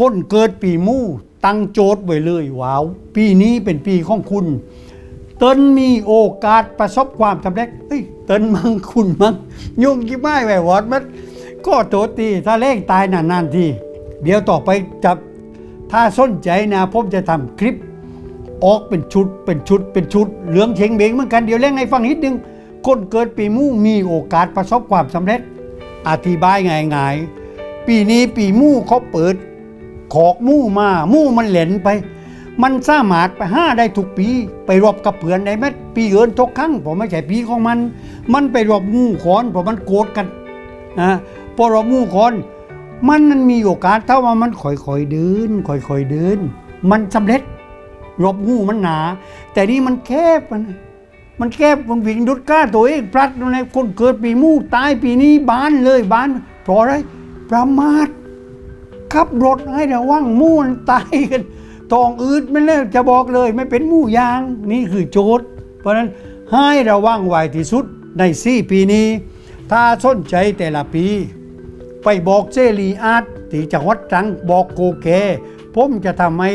คนเกิดปีมู่ตั้งโจทย์ไว้เลยว้าว ปีนี้เป็นปีของคุณ เติ้นมีโอกาสประสบความสำเร็จเฮ้ยเติ้นมังคุณมังยุ่งกี่ไม้ไว้วอดมันก็โจตีถ้าเล่งตายนานๆทีเดี๋ยวต่อไปจะถ้าสนใจนะผมจะทำคลิป ออกเป็นชุดเป็นชุดเป็นชุดเหลืองเชงเบงเหมือนกันเดี๋ยวเล่งให้ฟังนิดนึงคนเกิดปีมู่มีโอกาสประสบความสำเร็จ อธิบายง่ายๆปีนี้ปีมู่เขาเปิด ขอกมู่มามู่มันเหลนไป มันสามารถไปห้าได้ทุกปี ไปรบกับเพื่อนได้ไหมปีเอินทุกครั้งผมไม่ใช่ปีของมัน มันไปรบมู่ขอนเพราะมันโกรธกันนะพอรบมู่ขอน มันมันมีโอกาสถ้าว่ามันค่อยๆเดินค่อยๆเดิน มันสำเร็จ รบงูมันหนา แต่นี่มันแคบมันมันแคบมันวิ่งดุดก้าตัวเองพลัดในคนเกิดปีมูตายปีนี้บ้านเลยบ้านเพราะอะไรประมาท ขับรถให้ระวังมู่นตายกันทองอืดไม่เล่จะบอกเลยไม่เป็นมู่ยาง นี่คือโจทย์ เพราะฉะนั้นให้ระวังไวที่สุดในสี่ปีนี้ ถ้าสนใจแต่ละปี ไปบอกเจรีอาร์ตที่จังหวัดตรังบอกโกเกผมจะทำให้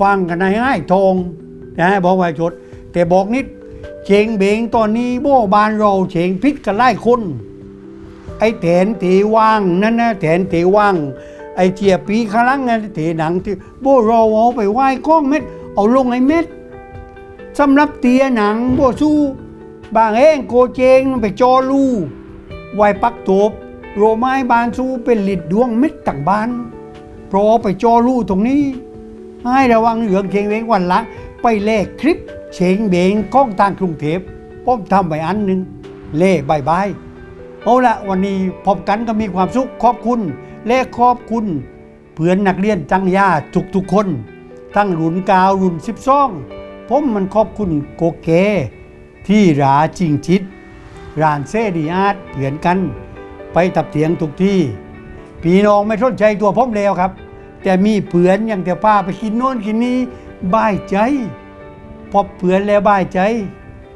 ฟังกันในง่ายทองนะบอกไว้จดแต่บอกนิดเชงเบงตอนนี้โบบานเราเชงพิษกันไล่คนไอ้แถนตีว่างนั่นนะแถนตีว่าง ไอ้เจียปีขลังนั่นตีหนังที่โบราเอไปไหว้กล้องเม็ด เอาลงไอ้เม็ดสำหรับเตียหนังโบสู้บางเองโกเจงไปจอลูไหวปักตบโรไม้บานสู้เป็นหลิดดวงเม็ดต่างบานพราะไปจอลู่ตรงนี้ ให้ระวังเหลืองเชงเบงวันละ ไปเลขคลิปเชงเบงกล้องทางกรุงเทพผมทำไปอันหนึ่งเล่บายบาย เอาละวันนี้พบกันก็มีความสุขขอบคุณ และขอบคุณ เพื่อนนักเรียนจังยาทุกทุกคน ทั้งรุ่นกาวรุ่นสิบสองผมมันขอบคุณโกเก ที่ราจริงจิตร้านเซดีอาร์ตเปลี่ยนกัน ไปตับเถียงทุกที่พี่น้องไม่สนใจตัวผมแล้วครับ แต่มีเผื่อนอย่างแต่ป้าไปกินโน่นกินนี้บายใจ พบเผื่อนแล้วบายใจ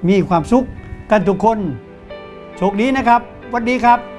มีความสุขกันทุกคน โชคดีนะครับ วัสดีครับ